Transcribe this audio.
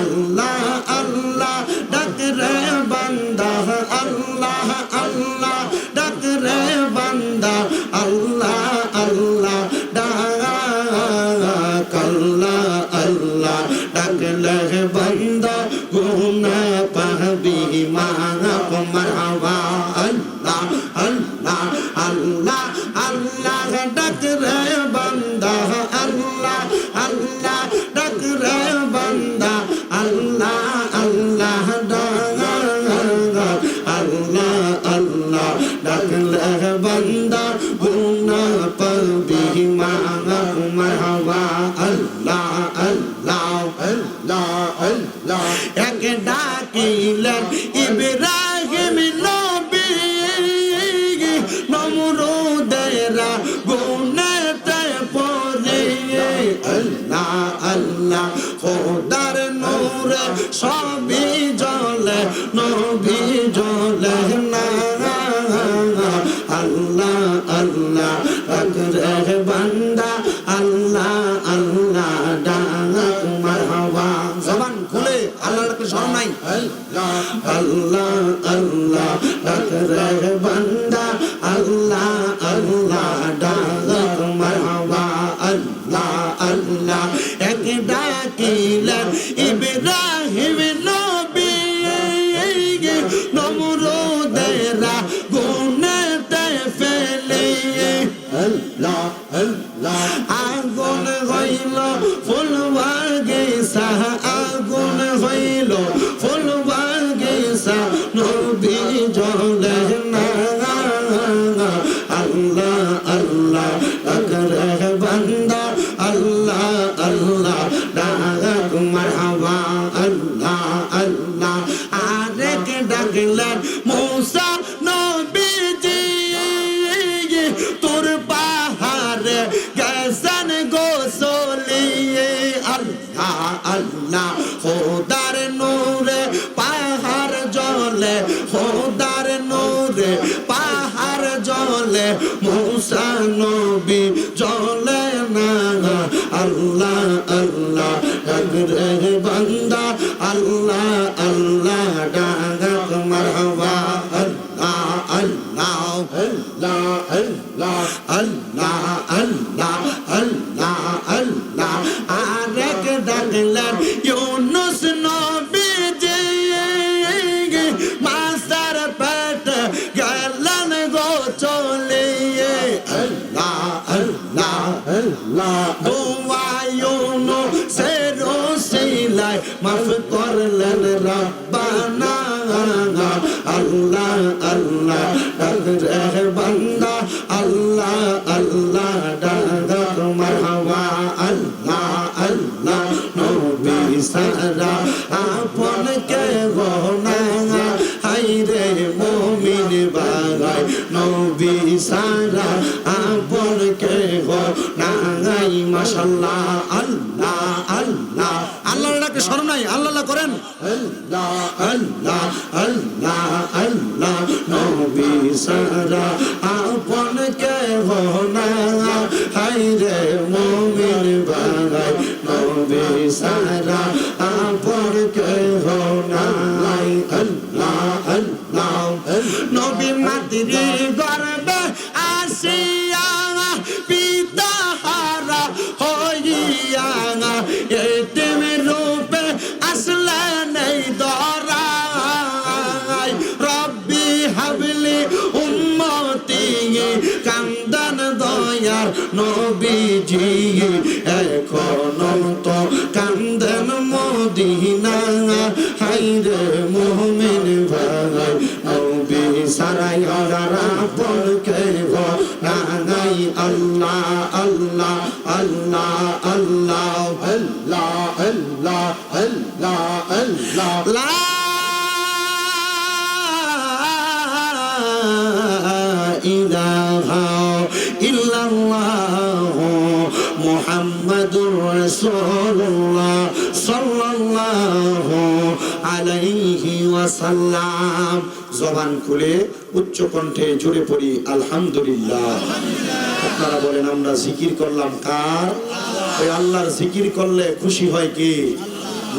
আল্লাহ বান্দা গুনা পাবি মা মারহাবা আল্লাহ আল্লাহ আল্লাহ আল্লাহ। এক ডাকিলেন ইব্রাহিম নবী। নমরুদেরা গুনেতে পড়ে। আল্লাহ আল্লাহ, খোদার নূরে সবই জলে নবী জলে খুলে আল্লাহর কি স্মরণ নাই আল্লাহ আল্লাহ বান্দা আল্লাহ আল্লাহ আল্লাহ খোদার নূরে পাহাড় জলে খোদার নূরে পাহাড় জলে, মৌসা নবী জলে না। আল্লাহ আল্লাহ রে বান্দা। আল্লাহ আল্লাহ ডাক আল্লাহ আল্লাহ আল্লাহ আল্লাহ আল্লাহ আল্লাহ। মাফ করলেন রব্বানা। আল্লাহ আল্লাহ, ডাক রে বান্দা। আল্লাহ আল্লাহ, ডাক মারহাবা। আল্লাহ আল্লাহ, নবী সারা। আপন কে গোনা হাইরে মুমিন বাগাই নবী সারা। মাশাআল্লাহ আল্লাহ আল্লাহ। আল্লাহর ডাকে স্মরণ নাই, আল্লাহ করেন। আল্লাহ আল্লাহ আল্লাহ আল্লাহ, নবী সারা আপন কে গোনা হাইরে মুমিন বাগাই নবী সারা আপন কে গোনা আল্লাহ আল্লাহ, নবী মাতৃ রব্বি হাবলি উম্মতি কান্দন দয়ার নবীজি এখন তো কান্দন মদিনা হাইরে মোহমিন ভাই, নবী সারাই রাপন কে নাই আল্লাহ আল্লাহ। মুহাম্মাদুর صلى الله عليه وسلم. জবান খুলে উচ্চ কণ্ঠে জুড়ে পড়ি, আলহামদুলিল্লাহ। আপনারা বলেন, আমরা জিকির করলাম কার? ওই আল্লাহর জিকির করলে খুশি হয় কি?